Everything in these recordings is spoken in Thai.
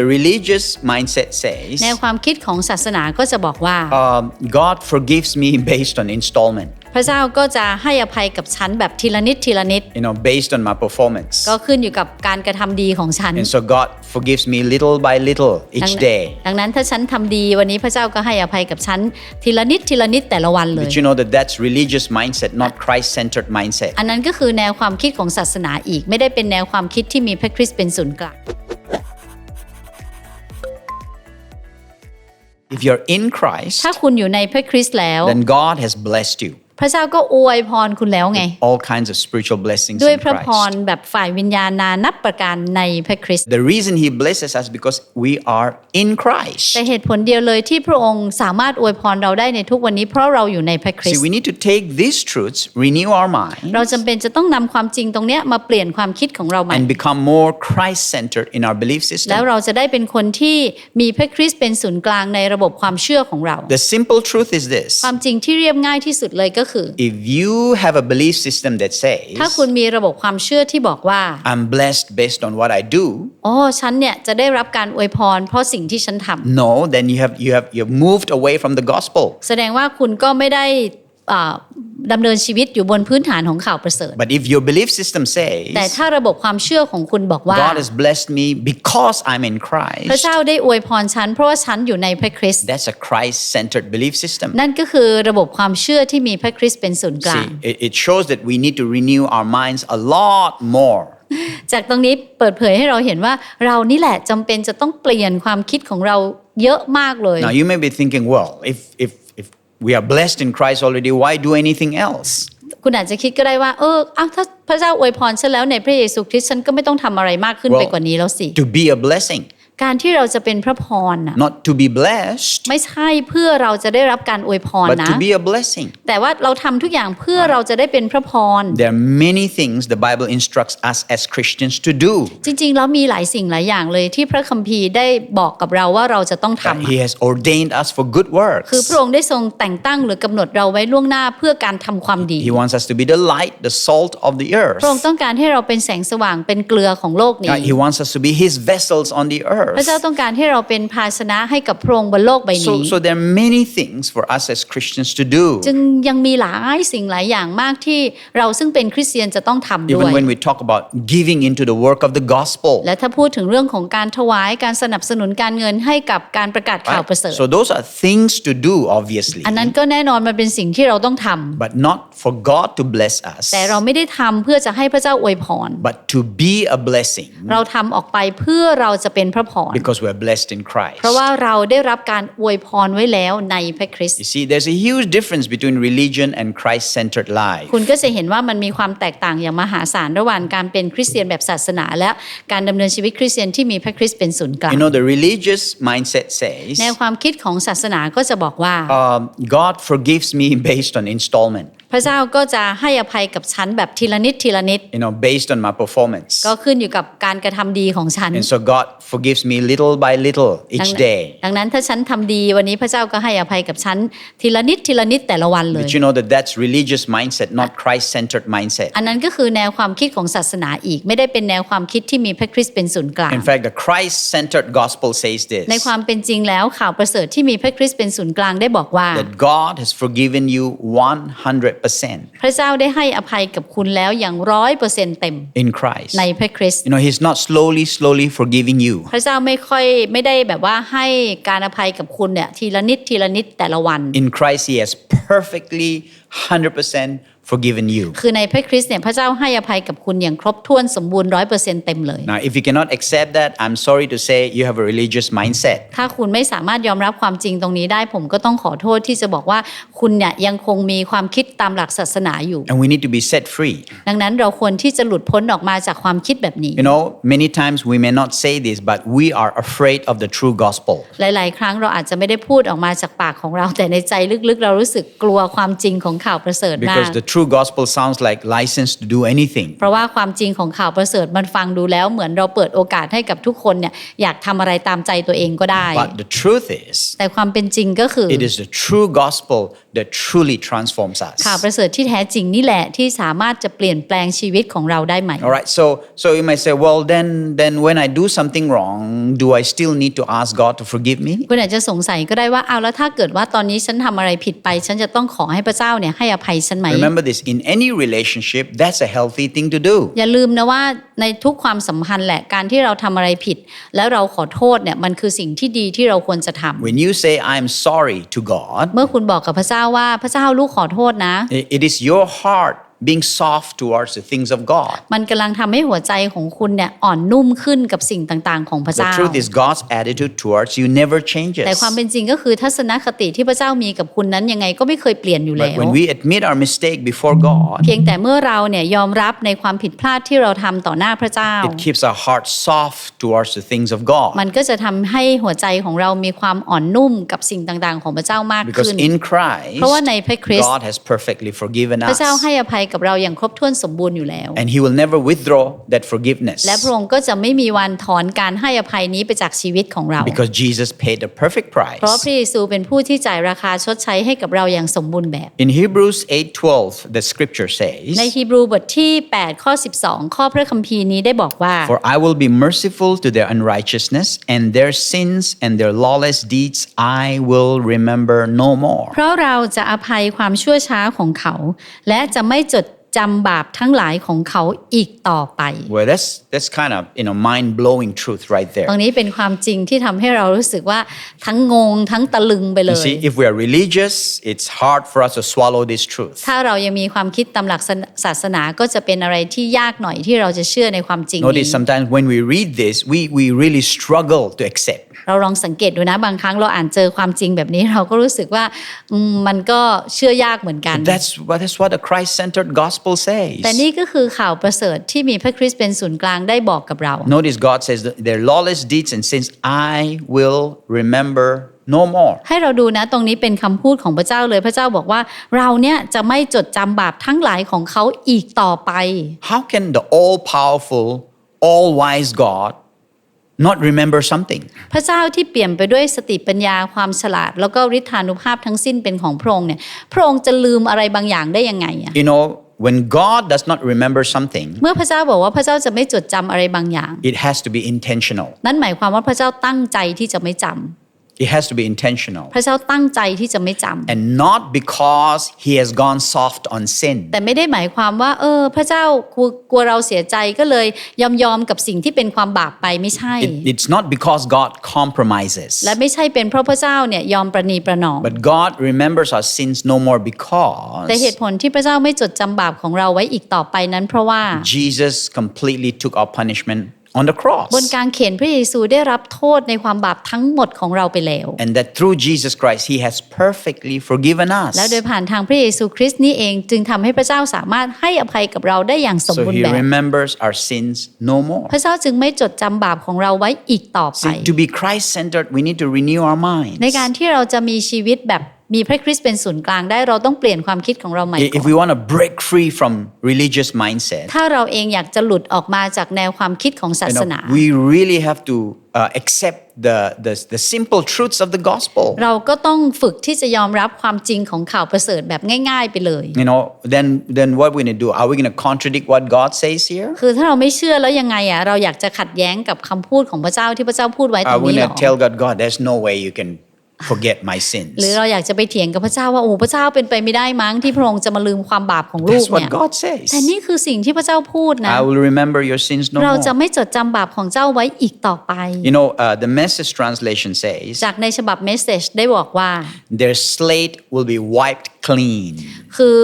The religious mindset says แนวความคิดของศาสนาก็จะบอกว่า um, God forgives me based on installment, พระเจ้าก็จะให้อภัยกับฉันแบบทีละนิดทีละนิด you know, based on my performance. ก็ขึ้นอยู่กับการกระทำดีของฉัน And so God forgives me little by little ดัง each นั้น day. ดังนั้นถ้าฉันทำดีวันนี้พระเจ้าก็ให้อภัยกับฉันทีละนิดทีละนิดแต่ละวันเลย But you know that that's religious mindset, not Christ-centered mindset. อันนั้นก็คือแนวความคิดของศาสนาอีกไม่ได้เป็นแนวความคิดที่มีพระคริสต์เป็นศูนย์กลาง If you're in Christ, ถ้าคุณอยู่ในพระคริสต์แล้ว then God has blessed you. พระเจ้าก็อวยพรคุณแล้วไง All kinds of spiritual blessings ด้วย in พระพร Christ. แบบฝ่ายวิญญาณนานับประการในพระคริสต์ The reason He blesses us because we are in Christ. แต่เหตุผลเดียวเลยที่พระองค์สามารถอวยพรเราได้ในทุกวันนี้เพราะเราอยู่ในพระคริส See, ต์ we need to take these truths, renew our mind, เราจำเป็นจะต้องนำความจริงตรงเนี้ยมาเปลี่ยนความคิดของเราใหม่ and become more Christ-centered in our belief แล้ว system. เราจะได้เป็นคนที่มีพระคริสต์เป็นศูนย์กลางในระบบความเชื่อของเรา The simple truth is this ความจริงที่เรียบง่ายที่สุดเลยก็คือ if you have a belief system that ถ้า says, คุณมีระบบความเชื่อที่บอกว่า I'm blessed based on what I do, อ๋อฉันเนี่ยจะได้รับการอวยพร เพราะสิ่งที่ฉันทำ no, then you have you have you've moved away from the gospel. แสดงว่าคุณก็ไม่ได้อ่า ดำเนินชีวิตอยู่บนพื้นฐานของข่าวประเสริฐ But if your belief system แต่ says, ถ้าระบบความเชื่อของคุณบอกว่า God has blessed me because I'm in พระ Christ, เจ้าได้อวยพรฉันเพราะว่าฉันอยู่ในพระคริสต์ that's a Christ-centered belief system. นั่นก็คือระบบความเชื่อที่มีพระคริสต์เป็นศูนย์กลาง See, it, it shows that we need to renew our minds a lot more. จากตรงนี้เปิดเผยให้เราเห็นว่าเรานี่แหละจำเป็นจะต้องเปลี่ยนความคิดของเราเยอะมากเลย Now you may be thinking, well, if if if we are blessed in Christ already, why do anything else? คุณอาจจะคิดก็ได้ว่าเอออ้าวถ้าพระเจ้าอวยพรฉันแล้วในพระเยซูคริสต์ฉันก็ไม่ต้องทำอะไรมากขึ้น Well- ไปกว่านี้แล้วสิ To be a blessing, การที่เราจะเป็นพระพรน่ะ not to be blessed, ไม่ใช่เพื่อเราจะได้รับการอวยพร but นะ to be a blessing. แต่ว่าเราทำทุกอย่างเพื่อเราจะได้เป็นพระพร There are many things the Bible instructs us as Christians to do. จริงๆแล้วมีหลายสิ่งหลายอย่างเลยที่พระคัมภีร์ได้บอกกับเราว่าเราจะต้องทำ That He has ordained us for good คือพ works. ระองค์ได้ทรงแต่งตั้งหรือกำหนดเราไว้ล่วงหน้าเพื่อการทำความดี He wants us to be the light, the salt of the earth. พระองค์ต้องการให้เราเป็นแสงสว่างเป็นเกลือของโลก Uh, นี้ He wants us to be His vessels on the พระเจ้า earth. ต้องการให้เราเป็นภาชนะให้กับพระองค์บนโลกใบนี้ So, so there are many things for us as Christians to do. จึงยังมีหลายสิ่งหลายอย่างมากที่เราซึ่งเป็นคริสเตียนจะต้องทำด้วย Even when we talk about giving into the work of the gospel. และถ้าพูดถึงเรื่องของการถวายการสนับสนุนการเงินให้กับการประกาศข่าว right? ประเสริฐ So those are things to do, obviously, อันนั้นก็แน่นอนมันเป็นสิ่งที่เราต้องทำ but not for God to bless us, แต่เราไม่ได้ทำเพื่อจะให้พระเจ้าอวยพร but to be a blessing เราทำออกไปเพื่อเราจะเป็นพระพร because we're blessed in Christ. เพราะว่าเราได้รับการอวยพรไว้แล้วในพระคริสต์ You see, there's a huge difference between religion and Christ-centered life. คุณก็จะเห็นว่ามันมีความแตกต่างอย่างมหาศาลระหว่างการเป็นคริสเตียนแบบศาสนา และการดำเนินชีวิตคริสเตียนที่มีพระคริสต์เป็นศูนย์กลาง You know, the religious mindset says แนวความคิดของศาสนาก็จะบอกว่า um, God forgives me based on installment, พระเจ้าก็จะให้อภัยกับฉันแบบทีละนิดทีละนิด you know, based on my performance. ก็ขึ้นอยู่กับการกระทำดีของฉัน And so God forgives me little by little ดัง each นั้น day. ดังนั้นถ้าฉันทำดีวันนี้พระเจ้าก็ให้อภัยกับฉันทีละนิดทีละนิดแต่ละวันเลย But you know that that's religious mindset, not Christ-centered mindset. อันนั้นก็คือแนวความคิดของศาสนาอีกไม่ได้เป็นแนวความคิดที่มีพระคริสต์เป็นศูนย์กลาง In fact, the Christ-centered gospel says ใน this ความเป็นจริงแล้วข่าวประเสริฐที่มีพระคริสต์เป็นศูนย์กลางได้บอกว่า that God has forgiven you 100%พระเจ้าได้ให้อภัยกับคุณแล้วอย่างร้อยเปอร์เซ็นต์เต็ม in Christ. ในพระคริสต์ You know, He's not slowly, slowly forgiving you. พระเจ้าไม่ค่อยไม่ได้แบบว่าให้การอภัยกับคุณเนี่ยทีละนิดทีละนิดแต่ละวัน In Christ, He has perfectly 100% forgiven you. คือในพระคริสต์เนี่ยพระเจ้าให้อภัยกับคุณอย่างครบถ้วนสมบูรณ์ร้อยเปอร์เซ็นต์เต็มเลย Now, if you cannot accept that, I'm sorry to say you have a religious mindset. ถ้าคุณไม่สามารถยอมรับความจริงตรงนี้ได้ผมก็ต้องขอโทษที่จะบอกว่าคุณเนี่ยยังคงมีความคิดตามหลักศาสนาอยู่ And we need to be set free. ดังนั้นเราควรที่จะหลุดพ้นออกมาจากความคิดแบบนี้ You know, many times we may not say this, but we are afraid of the true gospel. หลาย ๆ ครั้งเราอาจจะไม่ได้พูดออกมาจากปากของเราแต่ในใจลึก ๆ เรารู้สึกกลัวความจริงของข่าวประเสริฐมาก Because the true gospel sounds like license to do anything. เพราะว่าความจริงของข่าวประเสริฐมันฟังดูแล้วเหมือนเราเปิดโอกาสให้กับทุกคนเนี่ยอยากทำอะไรตามใจตัวเองก็ได้ But the truth is, แต่ความเป็นจริงก็คือ it is the true gospel that truly transforms us. ข่าวประเสริฐที่แท้จริงนี่แหละที่สามารถจะเปลี่ยนแปลงชีวิตของเราได้ใหม่ All right, so so you might say, well, then then when I do something wrong, do I still need to ask God to forgive me? คุณอาจจะสงสัยก็ได้ว่าเอาแล้วถ้าเกิดว่าตอนนี้ฉันทำอะไรผิดไป ฉันจะต้องขอให้พระเจ้าเนี่ยให้อภัยฉันไหม Remember this: in any relationship, that's a healthy thing to do. อย่าลืมนะว่าในทุกความสัมพันธ์แหละการที่เราทำอะไรผิด แล้วเราขอโทษเนี่ยมันคือสิ่งที่ดีที่เราควรจะทำ When you say, "I'm sorry" to God, เมื่อคุณบอกกับพระเจ้าว่าพระเจ้าลูกขอโทษนะ i- it is your heart being soft towards the things of God. มันกำลังทำให้หัวใจของคุณเนี่ยอ่อนนุ่มขึ้นกับสิ่งต่างๆ ของพระ The เจ้า truth is, God's attitude towards you never changes. แต่ความเป็นจริงก็คือทัศนคติที่พระเจ้ามีกับคุณนั้นยังไงก็ไม่เคยเปลี่ยนอยู่แล้ But ว when we admit our mistake before God, เพียงแต่เมื่อเราเนี่ยยอมรับในความผิดพลาดที่เราทำต่อหน้าพระเจ้า it keeps our heart soft towards the things of God. มันก็จะทำให้หัวใจของเรามีความอ่อนนุ่มกับสิ่งต่างๆ ของพระเจ้ามาก Because ขึ้น in Christ, เพราะว่าในพระคริสต์ God has perfectly forgiven พระเจ้า us. ให้อภัยกับเราอย่างครบถ้วนสมบูรณ์อยู่แล้ว And He will never withdraw that forgiveness และพระองค์ก็จะไม่มีวันถอนการให้อภัยนี้ไปจากชีวิตของเรา because Jesus paid the perfect เพราะ price. พระเยซูเป็นผู้ที่จ่ายราคาชดใช้ให้กับเราอย่างสมบูรณ์แบบ In Hebrews 8:12, the scripture ใน says, ฮีบรูบทที่ 8 ข้อ 12 ข้อพระคัมภีร์นี้ได้บอกว่า For I will be merciful to their unrighteousness, and their sins and their lawless deeds I will remember no more. เพราะเราจะอภัยความชั่วช้าของเขา และจะไม่จด จำบาปทั้งหลายของเขาอีกต่อไป Well, that's that's kind of you know mind-blowing truth right ตร there. งนี้เป็นความจริงที่ทำให้เรารู้สึกว่าทั้งงงทั้งตะลึงไปเล You ย see, if we are religious, it's hard for us to swallow this truth. ถ้าเรายังมีความคิดตามหลักศาสนาก็จะเป็นอะไรที่ยากหน่อยที่เราจะเชื่อในความจริงนี้ Notice sometimes when we read this, we, we really struggle to accept. เราลองสังเกตดูนะบางครั้งเราอ่านเจอความจริงแบบนี้เราก็รู้สึกว่าอืมมันก็เชื่อยากเหมือนกัน That's what, that's what the Christ-centered gospel says. แต่นี่ก็คือข่าวประเสริฐที่มีพระคริสต์เป็นศูนย์กลางได้บอกกับเรา Notice God says that their lawless deeds and sins I will remember no more. ให้เราดูนะตรงนี้เป็นคำพูดของพระเจ้าเลยพระเจ้าบอกว่าเราเนี่ยจะไม่จดจำบาปทั้งหลายของเขาอีกต่อไป How can the all-powerful, all-wise God not remember something? พระเจ้าที่เปี่ยมไปด้วยสติปัญญาความฉลาด แล้วก็ฤทธานุภาพทั้งสิ้นเป็นของพระองค์เนี่ยพระองค์จะลืมอะไรบางอย่างได้ยังไงอะ You know, when God does not remember something, เมื่อพระเจ้าบอกว่าพระเจ้าจะไม่จดจำอะไรบางอย่าง it has to be intentional. นั่นหมายความว่าพระเจ้าตั้งใจที่จะไม่จำ It has to be intentional. พระเจ้าตั้งใจที่จะไม่จำ And not because he has gone soft on sin. แต่ไม่ได้หมายความว่า เออ พระเจ้ากลัวกลัวเราเสียใจก็เลยยอมยอมกับสิ่งที่เป็นความบาปไปไม่ใช่ It- it's not because God compromises. และไม่ใช่เป็นเพราะพระเจ้าเนี่ยยอมประนีประนอม But God remembers our sins no more because แต่เหตุผลที่พระเจ้าไม่จดจำบาปของเราไว้อีกต่อไปนั้นเพราะว่า Jesus completely took our punishment on the cross. บนกางเขนพระเยซูได้รับโทษในความบาปทั้งหมดของเราไปแล้ว And that through Jesus Christ, he has perfectly forgiven us. แล้วโดยผ่านทางพระเยซูคริสต์นี่เองจึงทำให้พระเจ้าสามารถให้อภัยกับเราได้อย่างสม So บูรณ์ he แบบ remembers our sins no more. พระเจ้าจึงไม่จดจำบาปของเราไว้อีกต่อไป See, to be Christ centered, we need to renew our minds. ในการที่เราจะมีชีวิตแบบ มีพระคริสต์เป็นศูนย์กลางได้เราต้องเปลี่ยนความคิดของเราใหม่ก่ If อน we want to break free from religious mindset, ถ้าเราเองอยากจะหลุดออกมาจากแนวความคิดของศา you ส know, นา we really have to uh, accept the, the, the simple truths of the gospel. เราก็ต้องฝึกที่จะยอมรับความจริงของข่าวประเสริฐแบบง่ายๆไปเลย You know, then, then what we're going to do? Are we going to contradict what God says here? คือถ้าเราไม่เชื่อแล้วยังไงอะเราอยากจะขัดแย้งกับคำพูดของพระเจ้าที่พระเจ้าพูดไว้ตร Are ง we นี้ going หร to อ tell God, God, there's no way you can forget my sins? หรือเราอยากจะไปเถียงกับพระเจ้าว่าโอ้พระเจ้าเป็นไปไม่ได้มั้งที่พระองค์จะมาลืมความบาปของลูก That's เนี่ย what God says. แต่นี่คือสิ่งที่พระเจ้าพูดนะ I will remember your sins no เราจะ more. ไม่จดจำบาปของเจ้าไว้อีกต่อไป You know, uh, the message translation says, จากในฉบับเมสเซจได้บอกว่า their slate will be wiped clean. คือ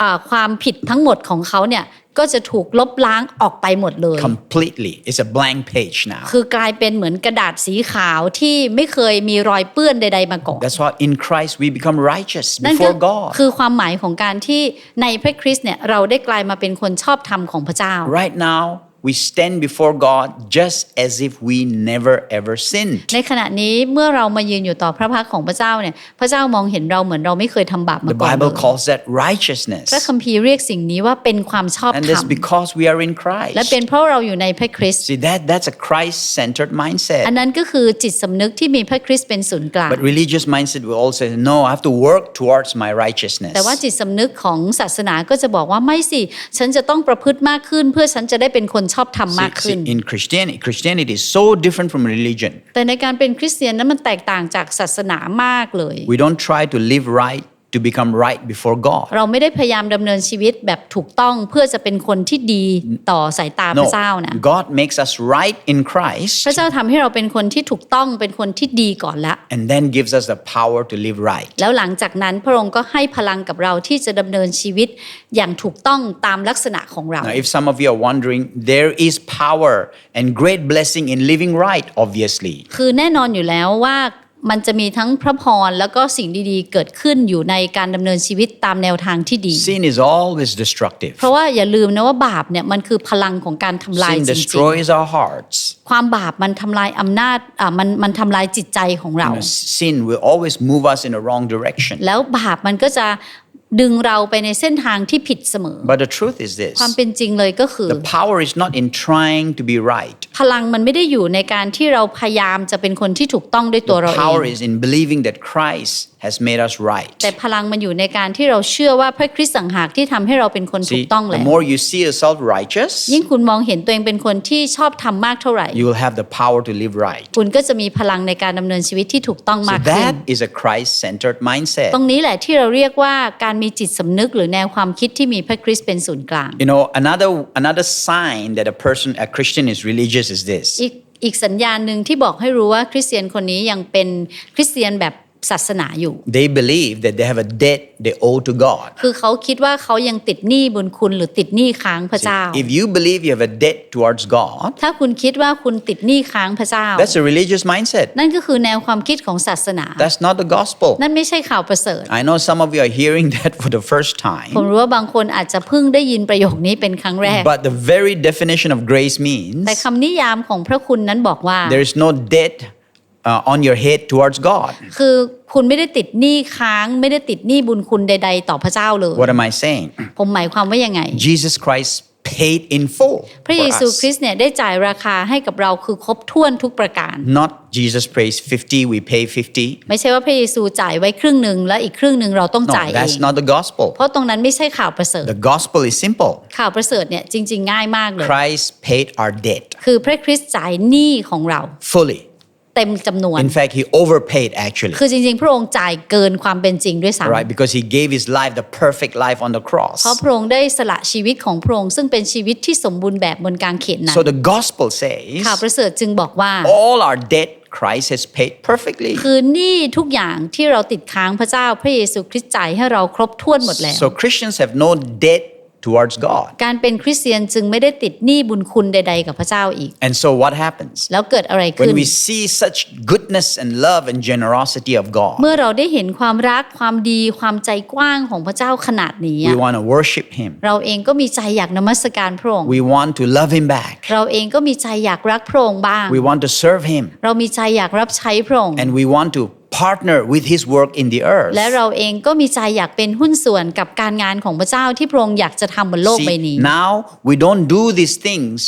อาความผิดทั้งหมดของเขาเนี่ย ก็จะถูกลบล้างออกไปหมดเลย Completely. It's a blank page now. คือกลายเป็นเหมือนกระดาษสีขาวที่ไม่เคยมีรอยเปื้อนใด ๆ มาก่อน That's why in Christ we become righteous นั่นก็ before God. คือความหมายของการที่ในพระคริสต์เนี่ยเราได้กลายมาเป็นคนชอบธรรมของพระเจ้า Right now, we stand before God just as if we never ever sinned. ในขณะนี้เมื่อเรามายืนอยู่ต่อพระพักตร์ของพระเจ้าเนี่ยพระเจ้ามองเห็นเราเหมือนเราไม่เคยทำบาปมา The ก่อนเล Bible ย calls that righteousness. พระคัมภีร์เรียกสิ่งนี้ว่าเป็นความชอบ And ธร that's รม because we are in และ Christ. เป็นเพราะเราอยู่ในพระคริสต์ See, that, that's a Christ centered อัน mindset. นั้นก็คือจิตสำนึกที่มีพระคริสต์เป็นศูนย์กลาง But religious mindset will all say, no, I have to work towards my righteousness. แต่ว่าจิตสำนึกของศาสนาก็จะบอกว่าไม่สิ ฉันจะต้องประพฤติมากขึ้น เพื่อฉันจะได้เป็นคนชอบธรรม See, มากขึ้น see, in Christianity, Christianity is so different from religion. แต่ในการเป็นคริสเตียนนั้นมันแตกต่างจากศาสนามากเลย We don't try to live right to become right before God. เราไม่ได้พยายามดำเนินชีวิตแบบถูกต้องเพื่อจะเป็นคนที่ดีต่อสายตาพ No, ระเจ้านะ God makes us right in Christ พระเจ้าทำให้เราเป็นคนที่ถูกต้องเป็นคนที่ดีก่อนละ and then gives us the power to live right. แล้วหลังจากนั้นพระองค์ก็ให้พลังกับเราที่จะดำเนินชีวิตอย่างถูกต้องตามลักษณะของเรา Now, if some of you are wondering, there is power and great blessing in living right, obviously. คือแน่นอนอยู่แล้วว่า มันจะมีทั้งพระพรแล้วก็สิ่งดีๆ เกิดขึ้นอยู่ในการดำเนินชีวิตตามแนวทางที่ดี Sin is always destructive. เพราะว่าอย่าลืมนะว่าบาปเนี่ยมันคือพลังของการทำลาย Sin จริง destroys our hearts. ๆความบาปมันทำลายอำนาจอ่ามันมันทำลายจิตใจของเรา You know, sin will always move us in a wrong direction. แล้วบาปมันก็จะ ดึงเราไปในเส้นทางที่ผิดเสมอ But the truth is this ความเป็นจริงเลยก็คือ the power is not in trying to be right, พลังมันไม่ได้อยู่ในการที่เราพยายามจะเป็นคนที่ถูกต้องด้วยตัวเรา the เอง power is in believing that Christ has made us right. แต่พลังมันอยู่ในการที่เราเชื่อว่าพระคริสต์สังหากที่ทำให้เราเป็นคนถู See, กต้อง the แล้ว more you see yourself righteous, ยิ่งคุณมองเห็นตัวเองเป็นคนที่ชอบทำมากเท่าไหร่ you will have the power to live right. คุณก็จะมีพลังในการดำเนินชีวิตที่ถูกต้อง So มากขึ้น that is a Christ centered mindset. ตรงนี้แหละที่เราเรียกว่าการมีจิตสำนึกหรือแนวความคิดที่มีพระคริสต์เป็นศูนย์กลาง You know, another another sign that a person, a Christian, is religious is this. อีกอีกสัญญาณหนึ่งที่บอกให้รู้ว่าคริสเตียนคนนี้ยังเป็นคริสเตียนแบบ ศาสนาอยู่ They believe that they have a debt they owe to God. คือเขาคิดว่าเขายังติดหนี้บุญคุณหรือติดหนี้ค้างพระเจ้า If you believe you have a debt towards God, ถ้าคุณคิดว่าคุณติดหนี้ค้างพระเจ้า that's a religious mindset. นั่นก็คือแนวความคิดของศาสนา That's not the gospel. นั่นไม่ใช่ข่าวประเสริฐ I know some of you are hearing that for the first ผม time. รู้ว่าบางคนอาจจะเพิ่งได้ยินประโยคนี้เป็นครั้งแรก But the very definition of grace means แต่คำนิยามของพระคุณนั้นบอกว่า there is no debt uh, on your head towards God. คือคุณไม่ได้ติดหนี้ค้างไม่ได้ติดหนี้บุญคุณใด ๆ ต่อพระเจ้าเลย What am I saying? ผมหมายความว่ายังไง Jesus Christ paid in full พระ for เยซู us. คริสต์เนี่ยได้จ่ายราคาให้กับเราคือครบถ้วนทุกประการ Not Jesus pays 50, we pay 50. ไม่ใช่ว่าพระเยซูจ่ายไว้ครึ่งหนึ่งแล้วอีกครึ่งหนึ่งเราต้อง No, จ่ายเอง that's not the gospel. เพราะตรงนั้นไม่ใช่ข่าวประเสริฐ The gospel is simple. ข่าวประเสริฐเนี่ยจริง ๆ ง่ายมากเลย Christ paid our debt คือพระคริสต์จ่ายหนี้ของเรา fully. เต็มจำนวน In fact, he overpaid actually. คือจริงๆ พระองค์จ่ายเกินความเป็นจริงด้วยซ้ำ Right? Because he gave his life, the perfect life on the cross. เพราะพระองค์ได้สละชีวิตของพระองค์ซึ่งเป็นชีวิตที่สมบูรณ์แบบบนกางเขนนั้น So the gospel says ข่าวประเสริฐจึงบอกว่า all our debt Christ has paid perfectly. คือหนี้ทุกอย่างที่เราติดค้างพระเจ้าพระเยซูคริสต์จ่ายให้เราครบถ้วนหมดแล้ว So Christians have no debt towards God. การเป็นคริสเตียนจึงไม่ได้ติดหนี้บุญคุณใด ๆ กับพระเจ้าอีก And so what happens? แล้วเกิดอะไรขึ้น When we see such goodness and love and generosity of God, เมื่อเราได้เห็นความรักความดีความใจกว้างของพระเจ้าขนาดนี้ we อะ want to worship him. เราเองก็มีใจอยากนมัสการพระองค์ We want to love him back. เราเองก็มีใจอยากรักพระองค์บ้าง We want to serve him. เรามีใจอยากรับใช้พระองค์ And we want to partner with his work in the earth. และเราเองก็มีใจอยากเป็นหุ้นส่วนกับการงานของพระเจ้าที่พระองค์อยากจะทำบนโลกใบ See, นี้ now we don't do these things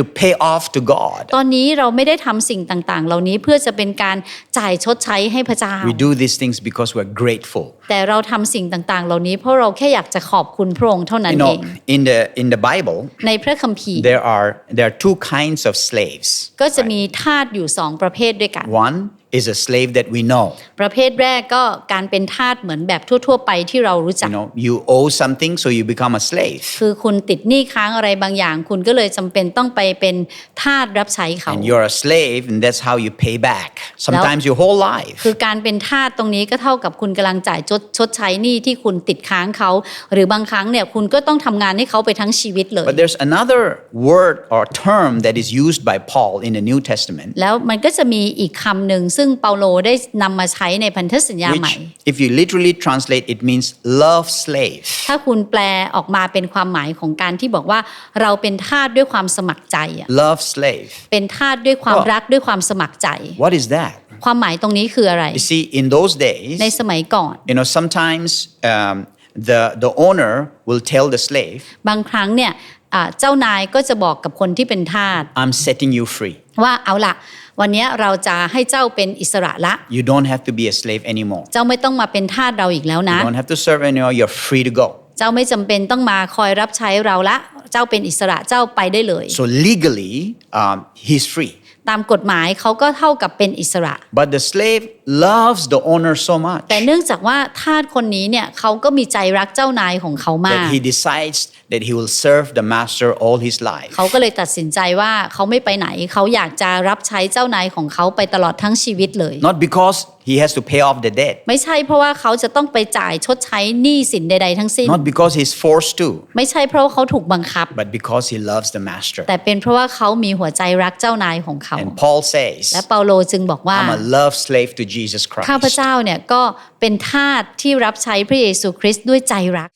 to pay off to God. ตอนนี้เราไม่ได้ทำสิ่งต่างๆ เหล่านี้เพื่อจะเป็นการจ่ายชดใช้ให้พระเจ้า We do these things because we're grateful. แต่เราทำสิ่งต่างๆ เหล่านี้เพราะเราแค่อยากจะขอบคุณพระองค์เท่านั้น You เอ know, ง in the in the Bible, ในพระคัมภีร์ there are there are two kinds of slaves. ก็จะมีทาสอยู่สองประเภทด้วยกัน One is a slave that we know. ประเภทแรกก็การเป็นทาสเหมือนแบบทั่วๆ ไปที่เรารู้จัก You know, you owe something, so you become a slave. คือคุณติดหนี้ค้างอะไรบางอย่าง คุณก็เลยจำเป็นต้องไปเป็นทาสรับใช้เขา And you're a slave, and that's how you pay back. sometimes your whole life. คือการเป็นทาสตรงนี้ก็เท่ากับคุณกำลังจ่ายชดชดใช้หนี้ที่คุณติดค้างเขา หรือบางครั้งเนี่ยคุณก็ต้องทำงานให้เขาไปทั้งชีวิตเลย But there's another word or term that is used by Paul in the New Testament, แล้วมันก็จะมีอีกคำหนึ่งซึ่งเปาโลได้นำมาใช้ในพันธสัญญาใหม่ which, if you literally translate, it means love slave. ถ้าคุณแปลออกมาเป็นความหมายของการที่บอกว่าเราเป็นทาสด้วยความสมัครใจอะ Love slave. เป็นทาสด้วยความก็รักด้วยความสมัครใจ What is that? ความหมายตรงนี้คืออะไร You see, in those days, ในสมัยก่อน you know, sometimes um, the the owner will tell the slave, บางครั้งเนี่ยอ่าเจ้านายก็จะบอกกับคนที่เป็นทาส "I'm setting you free. ว่าเอาล่ะ วันนี้เราจะให้เจ้าเป็นอิสระละ You don't have to be a slave anymore. เจ้าไม่ต้องมาเป็นทาสเราอีกแล้วนะ You don't have to serve anymore. You're free to go." เจ้าไม่จำเป็นต้องมาคอยรับใช้เราละ เจ้าเป็นอิสระเจ้าไปได้เลย So legally, um, he's free. ตามกฎหมายเขาก็เท่ากับเป็นอิสระ But the slave loves the owner so much แต่เนื่องจากว่าทาสคนนี้เนี่ยเขาก็มีใจรักเจ้านายของเขามาก that he decides that he will serve the master all his life. เขาก็เลยตัดสินใจว่าเขาไม่ไปไหนเขาอยากจะรับใช้เจ้านายของเขาไปตลอดทั้งชีวิตเลย Not because he has to pay off the debt, ไม่ใช่เพราะว่าเขาจะต้องไปจ่ายชดใช้หนี้สินใดๆทั้งสิ้น not because he's forced to, ไม่ใช่เพราะว่าเขาถูกบังคับ but because he loves the master. แต่เป็นเพราะว่าเขามีหัวใจรักเจ้านายของเขา And Paul says, และเปาโลจึงบอกว่า I'm a love slave to Jesus ข้าพ Christ. เจ้าเนี่ยก็เป็นทาสที่รับใช้พระเยซูคริสต์ด้วยใจรัก